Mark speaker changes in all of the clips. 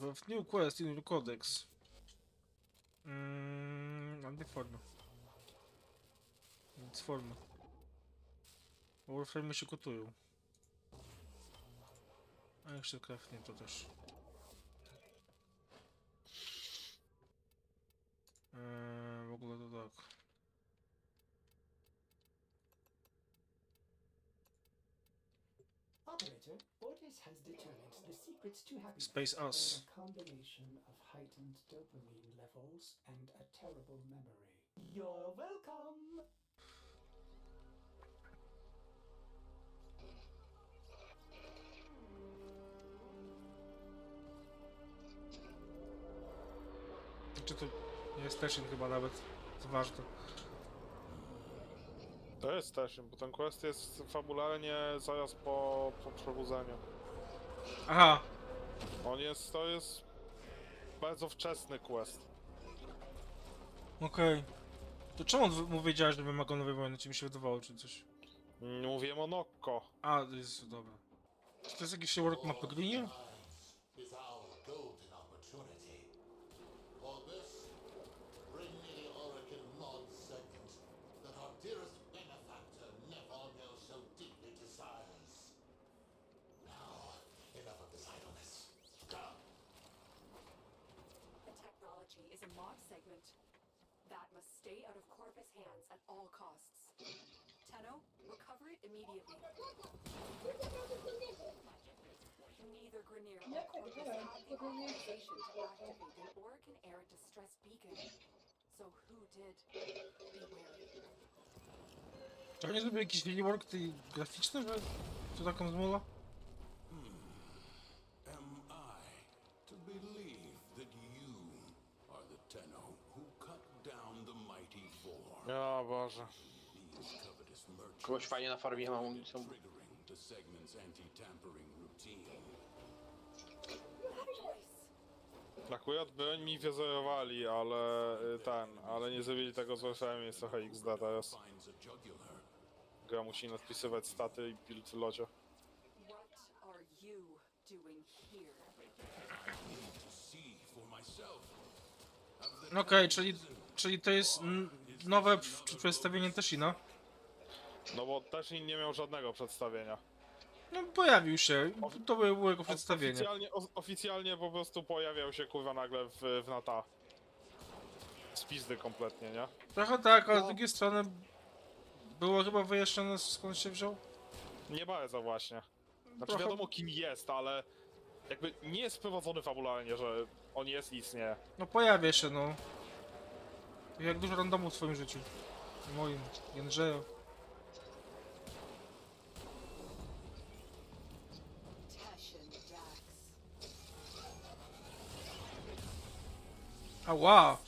Speaker 1: Have new quest your codex. Mm, ale nie forma. Nic forma. Warframe się gotują. A jeszcze crafting to też. Eee, w ogóle to tak.
Speaker 2: Operator, Ortis has determined
Speaker 1: Space Us.
Speaker 2: a combination of heightened dopamine levels and a terrible memory. You're welcome!
Speaker 1: Czy to nie jest Teshin chyba nawet? To ważne.
Speaker 3: To jest też, bo ten quest jest fabularnie zaraz po, po przebudzeniu.
Speaker 1: Aha!
Speaker 3: On jest, to jest bardzo wczesny quest.
Speaker 1: Okej. To czemu on mu wiedziałeś, że wymaga nowej wojny? Czy mi się wydawało, czy coś?
Speaker 3: Mówiłem o Nokko.
Speaker 1: A, to jest dobra. Czy to jest jakiś work map Green?
Speaker 4: Mod segment that
Speaker 5: must stay out of Corvus' hands at all costs. Tenno, recover it immediately. Neither Grineer nor Corvus have the authorization to activate an Orican Air distress beacon. So who did? Be wary.
Speaker 1: Czy oni zrobili jakiś rework tej graficzny, że to taką zmola?
Speaker 3: Ja Boże.
Speaker 6: Kogoś fajnie na farmie
Speaker 7: routine.
Speaker 5: Choice.
Speaker 3: Akurat broń mi wyzerowali, ale y, ten, ale nie zrobili tego co jest trochę XD teraz. Gra musi nadpisywać staty i build lodzie.
Speaker 5: What are you doing here?
Speaker 1: No Okej, czyli, czyli to jest n- nowe przedstawienie Teshina.
Speaker 3: No bo też nie miał żadnego przedstawienia.
Speaker 1: No pojawił się, to było jego przedstawienie.
Speaker 3: Oficjalnie, o, oficjalnie po prostu pojawiał się kurwa nagle w, w Nata. Z pizdy kompletnie, nie?
Speaker 1: Trochę tak, ale z drugiej strony było chyba wyjaśnione skąd się wziął.
Speaker 3: Nie bardzo właśnie. Znaczy
Speaker 1: Trochę-
Speaker 3: wiadomo kim jest, ale jakby nie jest wprowadzony fabularnie, że on jest i istnieje.
Speaker 1: No pojawia się, no. Jak dużo randomu w swoim życiu. W Moim,
Speaker 5: Dax.
Speaker 1: Ała!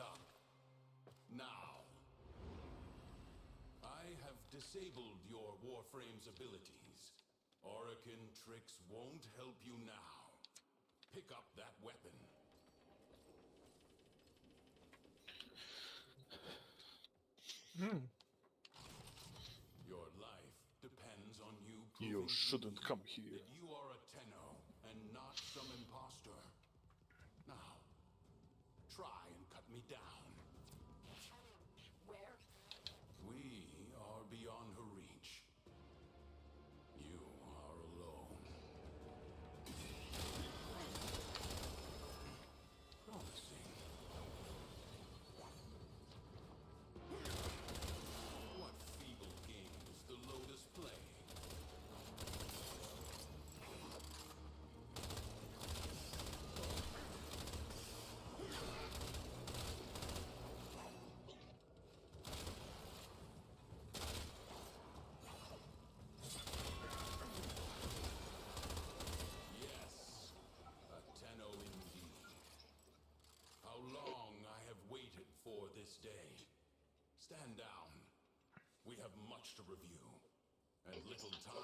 Speaker 7: Up. Now. I have disabled your Warframe's abilities. Orican tricks won't help you now. Pick up that weapon.
Speaker 1: Hmm.
Speaker 7: Your life depends on you
Speaker 3: You shouldn't come here.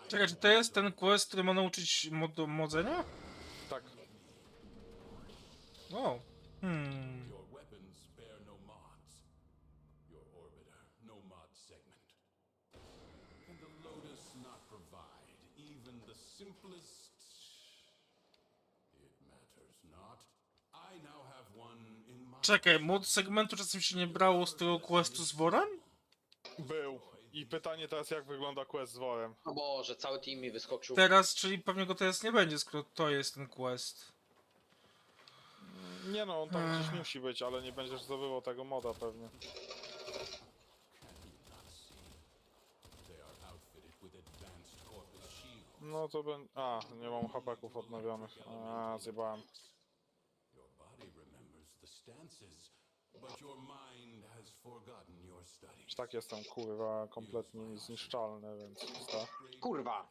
Speaker 1: Czekaj, czy to jest ten quest, który ma nauczyć mod modzenia?
Speaker 3: Tak.
Speaker 1: O. Hmm.
Speaker 7: Your weapons bear no mods. Your orbiter, no mod segment. Can the Lotus not provide even the simplest? It matters not. I now have one in my.
Speaker 1: Czekaj, mod segmentu czasem się nie brało z tego questu z worem?
Speaker 3: Był. I pytanie teraz, jak wygląda quest z worem?
Speaker 6: O Boże, cały team mi wyskoczył.
Speaker 1: Teraz, czyli pewnie go teraz nie będzie, skoro to jest ten quest.
Speaker 3: Nie no, on tam gdzieś musi być, ale nie będziesz zdobywał tego moda pewnie. No to będzie... A, nie mam hapeków odnowionych. A, zjebałem.
Speaker 7: Your body remembers the stances, but your mind has forgotten
Speaker 3: Tak jestem, kurwa, kompletnie zniszczalny, więc... sta-
Speaker 6: Kurwa!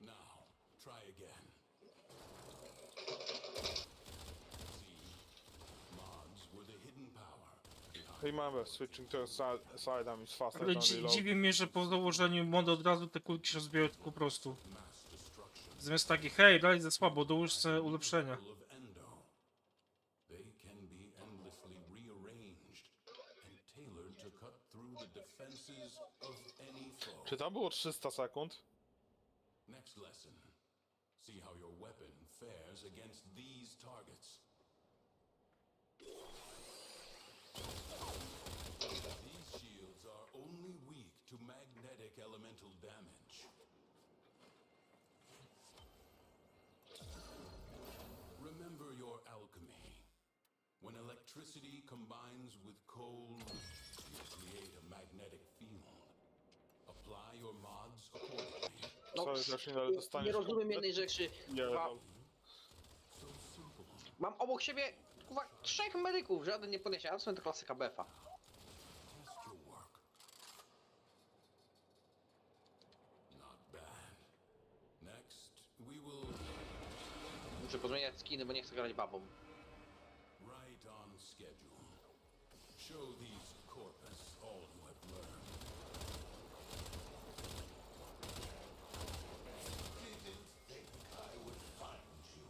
Speaker 7: Now, try again. See, mods were the hidden power behind
Speaker 3: Remember, switching to side, sidearm is faster
Speaker 1: Ale
Speaker 3: than
Speaker 1: dzi
Speaker 3: reload.
Speaker 1: dziwi mnie, że po założeniu modu od razu te kulki się rozbijają tak po prostu. Zamiast takich, hej, daj za słabo, dołóż sobie ulepszenia.
Speaker 7: Full of endo. They can be endlessly rearranged and tailored to cut through the defenses of any foe.
Speaker 3: Czy tam było 300 sekund?
Speaker 7: Next lesson. See how your weapon fares against these targets. These shields are only weak to magnetic elemental damage. Remember your alchemy. When electricity combines with cold, you create a magnetic field. Apply your mods accordingly.
Speaker 6: No,
Speaker 3: dostaniesz...
Speaker 6: nie rozumiem jednej rzeczy.
Speaker 3: Nie,
Speaker 6: Kurwa,
Speaker 3: no,
Speaker 6: mam obok siebie kurwa, trzech medyków, żaden nie podniesie, ale są to klasyka BF-a.
Speaker 7: Test your work. Not bad. Next, we will
Speaker 6: Muszę pozmieniać skiny, bo nie chcę grać babą.
Speaker 7: right on schedule. Show these corpus all you have learned.
Speaker 4: Didn't think I would find you.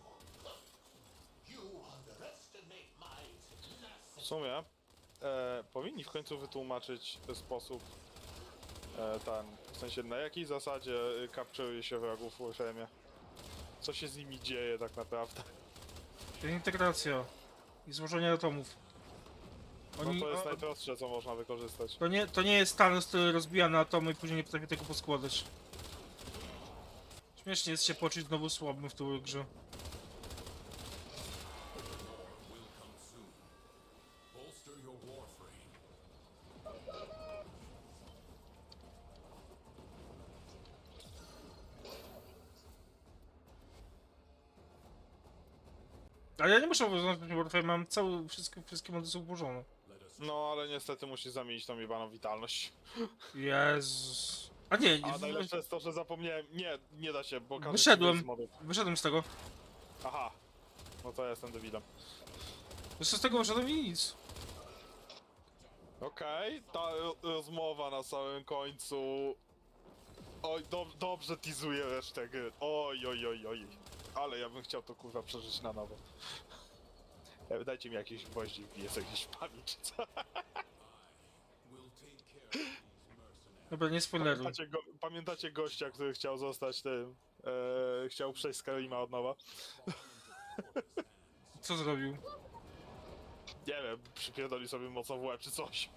Speaker 4: You underestimate my
Speaker 3: W
Speaker 4: tenacity.
Speaker 3: sumie e, powinni w końcu wytłumaczyć sposób e, ten, w sensie na jakiej zasadzie e, kapczuje się wrogów w Warframe'ie. Co się z nimi dzieje tak naprawdę.
Speaker 1: Integracja i złożenie atomów.
Speaker 3: No
Speaker 1: Oni,
Speaker 3: to jest
Speaker 1: o,
Speaker 3: najprostsze co można wykorzystać.
Speaker 1: to, nie, to nie jest Thanos, który rozbija na atomy i później nie potrafi tego poskładać. Śmiesznie jest się poczuć znowu słabym w tej grze. Muszę obowiązywać Warframe, mam cały, wszystkie, wszystkie mody są
Speaker 3: No ale niestety musisz zamienić tą jebaną witalność.
Speaker 1: Jezus. A nie,
Speaker 3: A najlepsze jest to, że zapomniałem. Nie, nie da się, bo każdy
Speaker 1: Wyszedłem.
Speaker 3: z
Speaker 1: wyszedłem z tego.
Speaker 3: Aha. No to ja jestem debilem.
Speaker 1: Jeszcze z tego wyszedłem i nic.
Speaker 3: Okej, ta ro- rozmowa na samym końcu. Oj, do, dobrze teasuje resztę gry. Oj, oj, oj, oj. Ale ja bym chciał to kurwa przeżyć na nowo. E, Dajcie mi jakieś gwoździ, wbiję sobie jakieś pamięć czy co.
Speaker 1: Dobra, nie spoileruj.
Speaker 3: Pamiętacie, go, pamiętacie gościa, który chciał zostać tym... E, chciał przejść Skyrima od nowa?
Speaker 1: Co zrobił?
Speaker 3: Nie wiem, przypierdoli sobie mocno w łeb czy coś.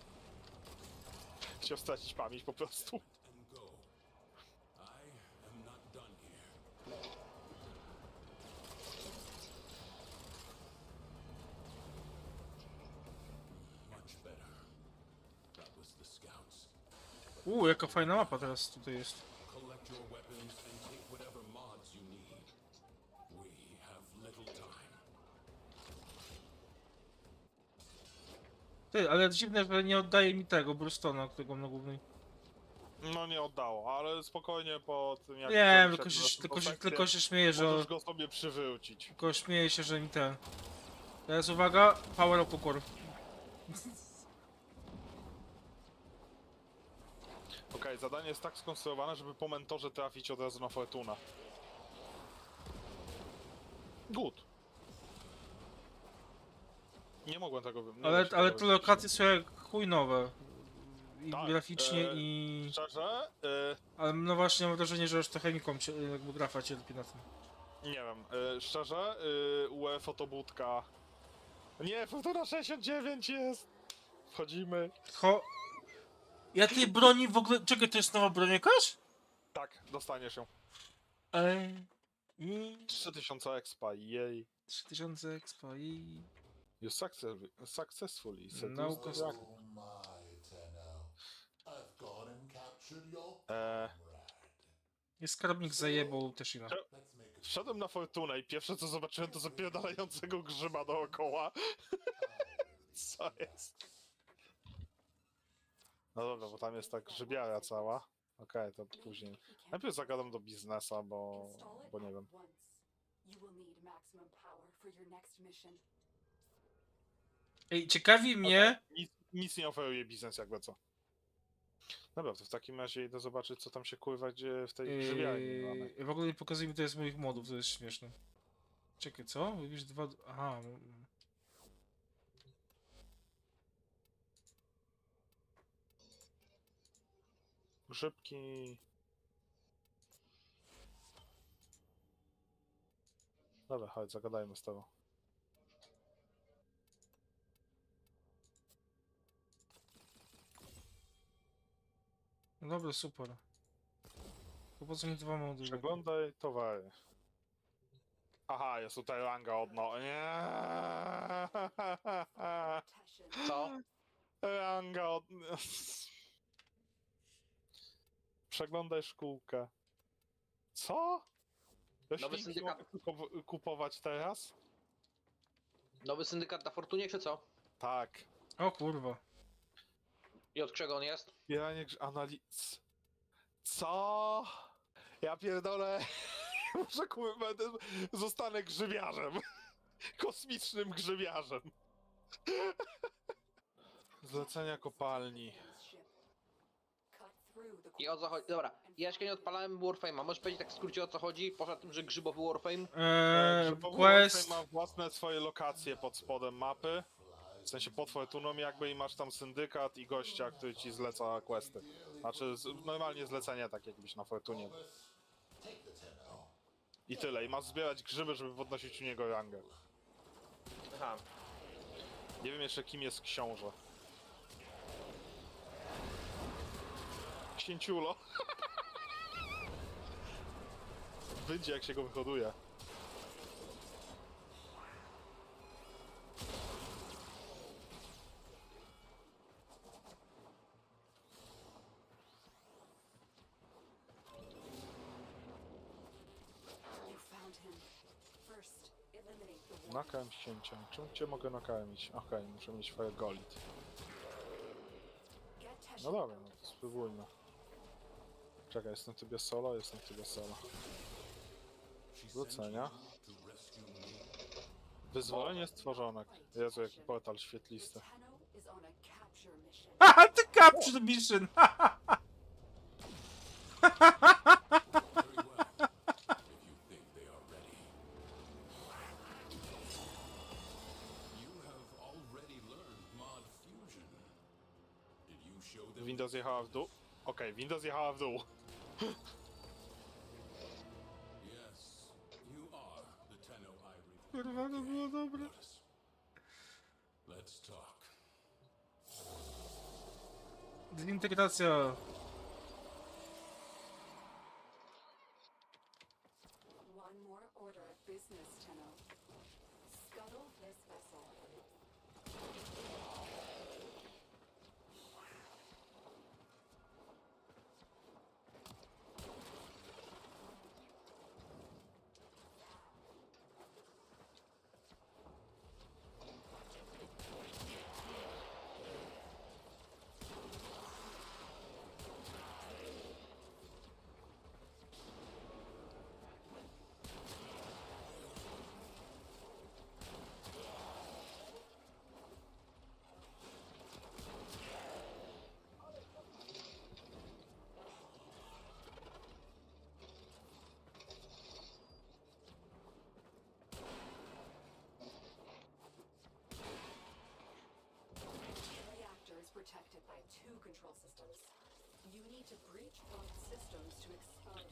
Speaker 3: Chciał stracić pamięć po prostu.
Speaker 7: and go. I am not done here. Much better. That was the scouts.
Speaker 1: Uuu, jaka fajna mapa teraz tutaj jest. Ty, ale dziwne, że nie oddaje mi tego Brustona, którego mam na głównej.
Speaker 3: No nie oddało, ale spokojnie po tym jak... Zrobi
Speaker 1: tylko się, tylko, się, tylko się śmieję, że...
Speaker 3: Możesz go sobie przywrócić.
Speaker 1: Tylko śmieję się, że mi ten... Teraz uwaga, power up ukor.
Speaker 3: Zadanie jest tak skonstruowane, żeby po mentorze trafić od razu na Fortuna. Good. Nie mogłem tego nie
Speaker 1: Ale,
Speaker 3: da się
Speaker 1: ale
Speaker 3: tego
Speaker 1: te
Speaker 3: wymyślić.
Speaker 1: lokacje są jak chuj nowe. I
Speaker 3: Tak,
Speaker 1: graficznie
Speaker 3: e,
Speaker 1: i...
Speaker 3: Szczerze? Y,
Speaker 1: Ale no właśnie mam wrażenie, że już trochę chemiką cię, jakby grafa cierpi na tym.
Speaker 3: nie wiem, y, szczerze? Y, UE fotobudka. Nie, Fortuna 69 jest! Wchodzimy.
Speaker 1: Ho... Ja tej broni w ogóle... Czekaj, to jest nowa broń jakaś?
Speaker 3: Tak, dostaniesz ją.
Speaker 1: Ej... I...
Speaker 3: 3000 expa, jej.
Speaker 1: 3000 expa i...
Speaker 3: You success, successfully seduced
Speaker 1: No
Speaker 3: the
Speaker 1: cost-
Speaker 3: Eee.
Speaker 1: Jest skarbnik zajebał też
Speaker 4: a
Speaker 3: wszedłem na Fortunę i pierwsze co zobaczyłem to zapierdalającego grzyba dookoła. Co jest? No dobra, bo tam jest ta grzybiara cała. Okej, to później. Najpierw zagadam do biznesa, bo... Bo nie wiem.
Speaker 1: Ej, ciekawi mnie...
Speaker 3: Nic, nic nie oferuje biznes jakby co. Dobra, to w takim razie idę zobaczyć co tam się kurwa dzieje w tej grzybiarni.
Speaker 1: Yy, w ogóle nie pokazuje mi to jest moich modów, to jest śmieszne. Czekaj, co? Wybierz dwa... Aha. mm.
Speaker 3: Grzybki. Dobra, chodź, zagadajmy z tobą.
Speaker 1: No dobra, super. To po co mi dwa mody?
Speaker 3: Przeglądaj towary. Aha, jest tutaj ranga odno... Nie.
Speaker 6: Co?
Speaker 3: Ranga od... Przeglądaj szkółkę. Co?
Speaker 6: Nowy
Speaker 3: Roślinki
Speaker 6: syndykat.
Speaker 3: mogę kupo- kupować teraz?
Speaker 6: Nowy syndykat na Fortunie, czy co?
Speaker 3: Tak.
Speaker 1: O kurwa.
Speaker 6: I od czego on jest?
Speaker 3: Bieranie grz... analiz... Co? Ja pierdolę... Muszę kupić... będę... Zostanę grzybiarzem. Kosmicznym grzybiarzem. Zlecenia kopalni.
Speaker 5: Ship. Cut through the
Speaker 6: I o co chodzi? Dobra, ja jeszcze nie odpalałem Warframe'a. Możesz powiedzieć tak w skrócie o co chodzi? Poza tym, że grzybowy Warframe.
Speaker 1: Eee,
Speaker 3: Grzybowy
Speaker 1: quest...
Speaker 3: Warframe ma własne swoje lokacje pod spodem mapy. W sensie pod Fortuną jakby i masz tam syndykat i gościa, który ci zleca questy. Znaczy z, normalnie zlecenie tak jakbyś na Fortunie. I tyle. I masz zbierać grzyby, żeby podnosić u niego rangę.
Speaker 6: Aha.
Speaker 3: Nie wiem jeszcze kim jest książę. Księciulo. Będzie jak się go wyhoduje. Nakarm księcia. Czym cię mogę nakarmić? Okej, muszę mieć swoje gold. No dobra, no to spróbujmy. Czekaj, jestem w tybie solo, jestem tybie solo. Zlecenia. Wyzwolenie stworzonek. Jezu, jaki portal świetlisty.
Speaker 1: Haha, ty capture mission!
Speaker 3: Windows jechała w dół? Okej, Windows jechała w dół.
Speaker 7: Yes, you are the Tenno I re-
Speaker 1: Kurwa.
Speaker 7: Let's talk.
Speaker 1: Zintegracja.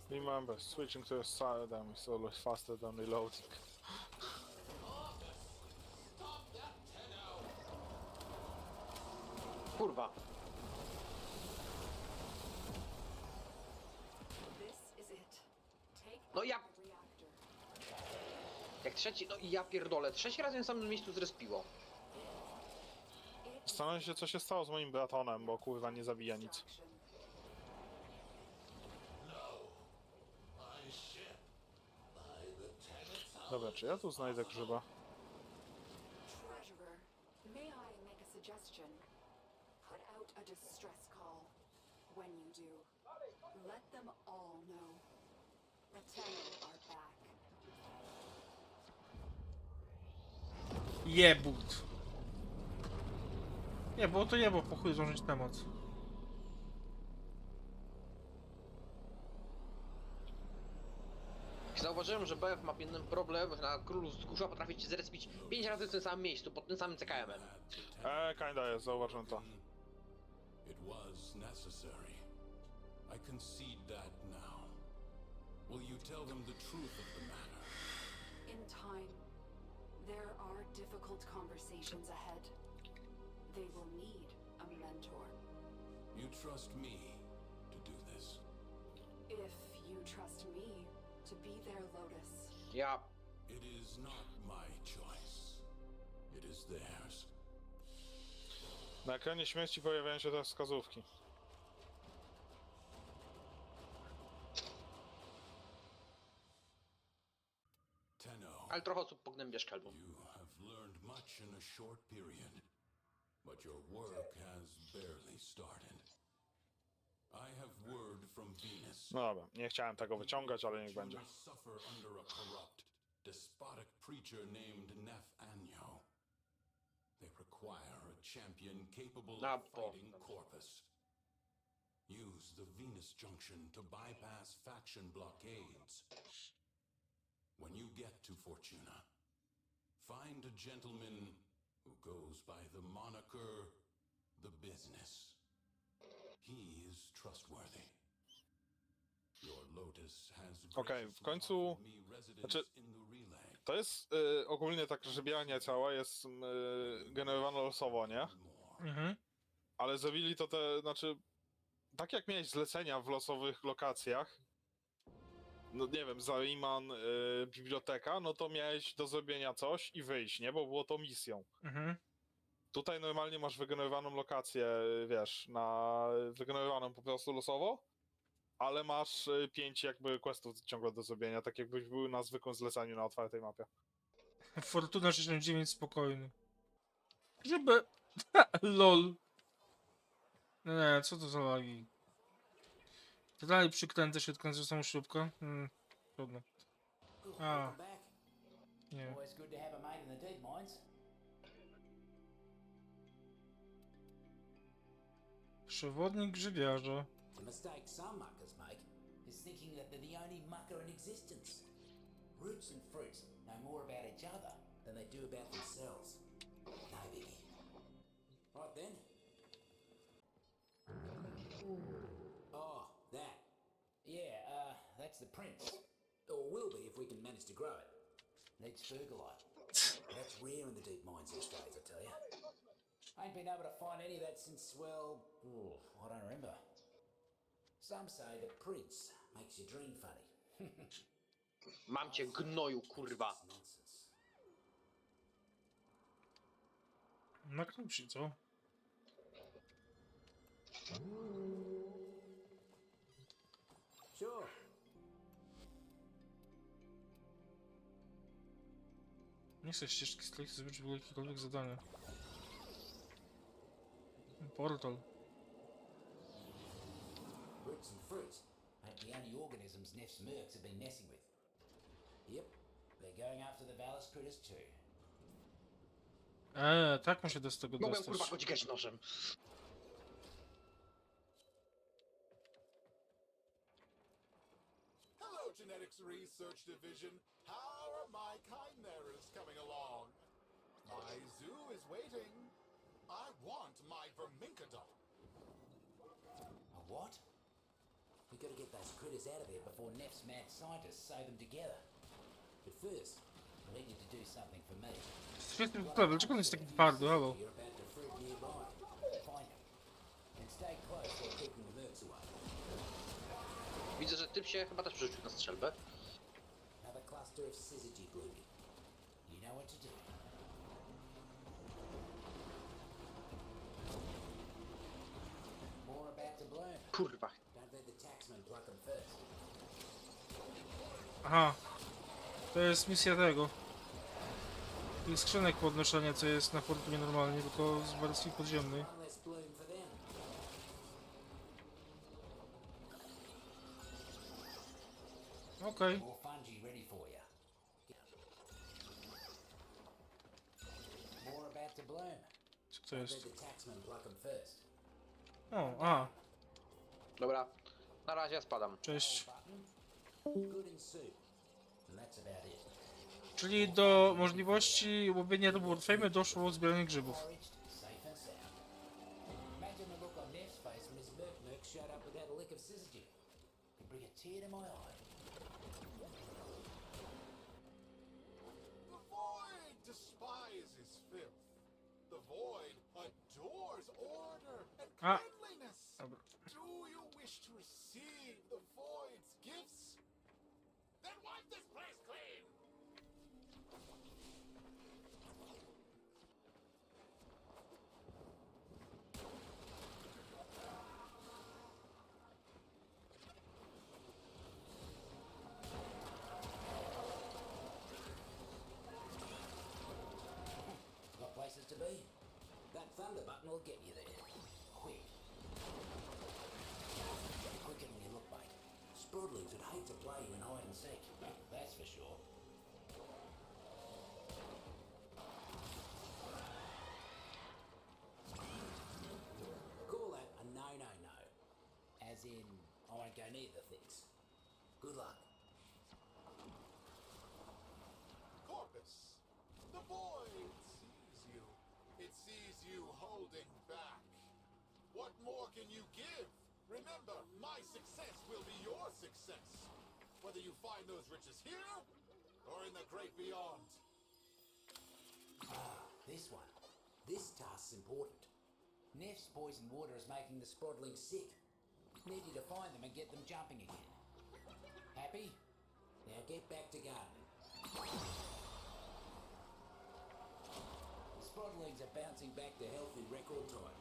Speaker 3: Remember, switching to a Saladin is always faster than reloading.
Speaker 6: Kurwa. No ja-. Jak trzeci, no i ja pierdolę, trzeci raz w tym samym miejscu zrespiło.
Speaker 3: Zastanawiam się, co się stało z moim bratonem, bo kurwa nie zabija nic. Dobra, czy ja tu znajdę grzyba?
Speaker 5: Treasurer, may I make a suggestion? Put out a distress call. When you do, let them all know. The Tenno are back.
Speaker 1: Jebut. Nie, bo to nie, bo po chuj zdążyć temat.
Speaker 6: Zauważyłem, że BF ma jeden problem, na królu z kurza potrafi cię zrespić 5 razy w tym samym miejscu, pod tym samym CKM-em.
Speaker 3: Eee, kinda jest, zauważyłem to.
Speaker 7: It was necessary. I concede that now. Will you tell them the truth of the matter?
Speaker 5: In time, there are difficult conversations ahead. They will need a mentor.
Speaker 7: You trust me to do this.
Speaker 5: If you trust me to be their Lotus.
Speaker 6: Yep.
Speaker 7: It is not my choice. It is theirs.
Speaker 3: Na ekranie śmierci pojawiają się teraz wskazówki.
Speaker 7: Tenno,
Speaker 6: Ale trochę osób pognębiasz kalbą.
Speaker 7: you have learned much in a short period, but your work has barely started. I have word from Venus.
Speaker 3: No dobra, nie chciałem tego wyciągać, ale niech będzie.
Speaker 7: Suffer under a corrupt, despotic preacher named Nef Anyo. They require a champion capable of fighting Corpus. Use the Venus Junction to bypass faction blockades. When you get to Fortuna, find a gentleman who goes by the moniker The Business. He is trustworthy.
Speaker 3: Okej, w
Speaker 7: graciously
Speaker 3: końcu- znaczy-. To jest y, ogólnie tak, że bianie cała jest y, generowane losowo, nie?
Speaker 1: Mhm.
Speaker 3: Ale zrobili to te, znaczy, tak jak miałeś zlecenia w losowych lokacjach, no nie wiem, Zariman, y, biblioteka, no to miałeś do zrobienia coś i wyjść, nie? Bo było to misją.
Speaker 1: Mhm.
Speaker 3: Tutaj normalnie masz wygenerowaną lokację, y, wiesz, na wygenerowaną po prostu losowo, ale masz y, pięć jakby questów ciągle do zrobienia, tak jakbyś był na zwykłym zleceniu na otwartej mapie.
Speaker 1: Fortuna 69 spokojny. Żeby... LOL. Nie, co to za lagi? To dalej przykręcę się, odkręcę samą śrubkę. Hmm, trudno. Nie.
Speaker 8: A mines.
Speaker 1: Przewodnik grzybiarza.
Speaker 8: The mistake some muckers make is thinking that they're the only mucker in existence. Roots and fruits know more about each other than they do about themselves. The prince. Or will be if we can manage to grow it. Needs fergalite. That's rare in the deep mines these days, I tell you. I ain't been able to find any of that since, well, oh, I don't remember. Some say the prince makes you dream funny.
Speaker 6: Mam cię gnoju, kurwa.
Speaker 8: It's nonsense.
Speaker 1: Na kluczy, co?
Speaker 8: Sure.
Speaker 1: Nie chcę ścieżki z trakcji zrobić ogóle jakiekolwiek zadanie. Portal.
Speaker 8: Roots and fruits ain't the only organisms Neff's mercs have been messing with. Yep, they're going after the Valis critters too.
Speaker 1: Eee, tak ma się do z tego
Speaker 6: Mogłem kurwa
Speaker 1: dostać.
Speaker 6: go dźgać nożem.
Speaker 4: Hello, Genetics Research Division. How are my chimeras coming along? My zoo is waiting. I want my vermincadon.
Speaker 8: A what? We gotta get those critters out of there before Neff's mad scientists sew them together. But first, I need you to do something for me.
Speaker 1: Świetny plan, dlaczego on jest taki twardy, halo?
Speaker 8: You're about to fruit nearby. Find them. And stay close while keeping the mercs away.
Speaker 6: Widzę, że typ się chyba też przerzucił na strzelbę.
Speaker 8: Cluster of syzygy. You know what to do. More about bloom.
Speaker 6: Kurwa.
Speaker 8: Don't let the taxman pluck them first.
Speaker 1: Aha. To jest misja tego. Tych skrzynek podnoszenia, co jest na fortunie normalnie, tylko z wersji podziemnej.
Speaker 8: One less bloom for them.
Speaker 1: Okej.
Speaker 8: More
Speaker 1: Co jest? O, a,
Speaker 6: Dobra. Na razie ja spadam.
Speaker 1: cześć. Czyli do możliwości łowienia Warframe doszło zbieranie grzybów.
Speaker 8: Foraged, safe and sound. Imagine the look on Neff's face when his merc merc showed up without a lick of syzygy. Could bring a tear to my eye.
Speaker 4: Wish to receive the void's gifts? Then wipe this place clean.
Speaker 8: Places to be. That thunder button will get you there. Quick. Quicker than you look, mate. Sproodlings would hate to play you in hide and seek. That's for sure. Call that a no no no. As in, I won't go near the things. Good luck.
Speaker 4: Corpus, the void sees you. It you holding back. What more can you give? Remember, my success will be your success. Whether you find those riches here or in the great beyond.
Speaker 8: Ah, This one. This task's important. Neff's poison water is making the Sprodlings sick. Need you to find them and get them jumping again. Happy? Now get back to gardening. Are bouncing back to health in record time.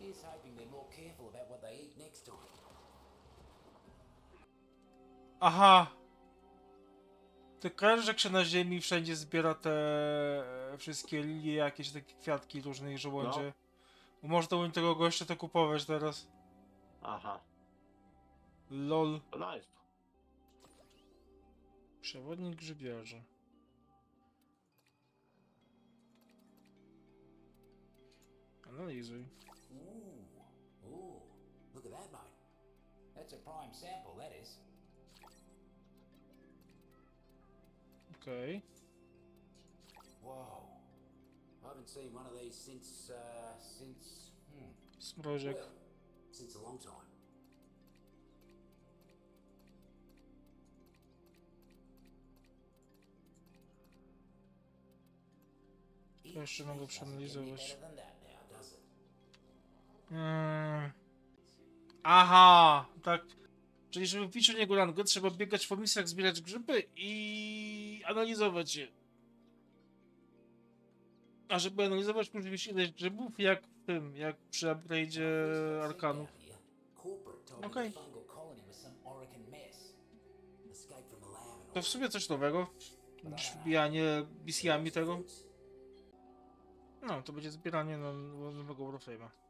Speaker 8: Here's hoping they're more careful about what they eat next time.
Speaker 1: Aha! Ty kojarzysz, jak się na ziemi wszędzie zbiera te e, wszystkie lilie, jakieś takie kwiatki różne i żołądzie? Można u tego gościa to kupować teraz.
Speaker 9: Aha,
Speaker 1: LOL.
Speaker 9: nice.
Speaker 1: Przewodnik grzybiarza. Analizuj.
Speaker 8: Ooh. Ooh. Look at that, mate. That's a prime sample, that is.
Speaker 1: Okej.
Speaker 8: Whoa. I haven't seen one of these since, uh, since, hmm,
Speaker 1: Smroziek.
Speaker 8: well, since a long time.
Speaker 1: To jeszcze mogę przeanalizować. Mm. Aha! Tak. Czyli żeby wbić u niego rangę, trzeba biegać po misjach, zbierać grzyby i analizować je. A żeby analizować, musi mieć ileś grzybów, jak w tym, jak przy upgrade'zie Arkanu.
Speaker 8: Told
Speaker 1: Okay. To w sumie coś nowego, wbijanie misjami tego. No, to będzie zbieranie na nowego Warframe'a.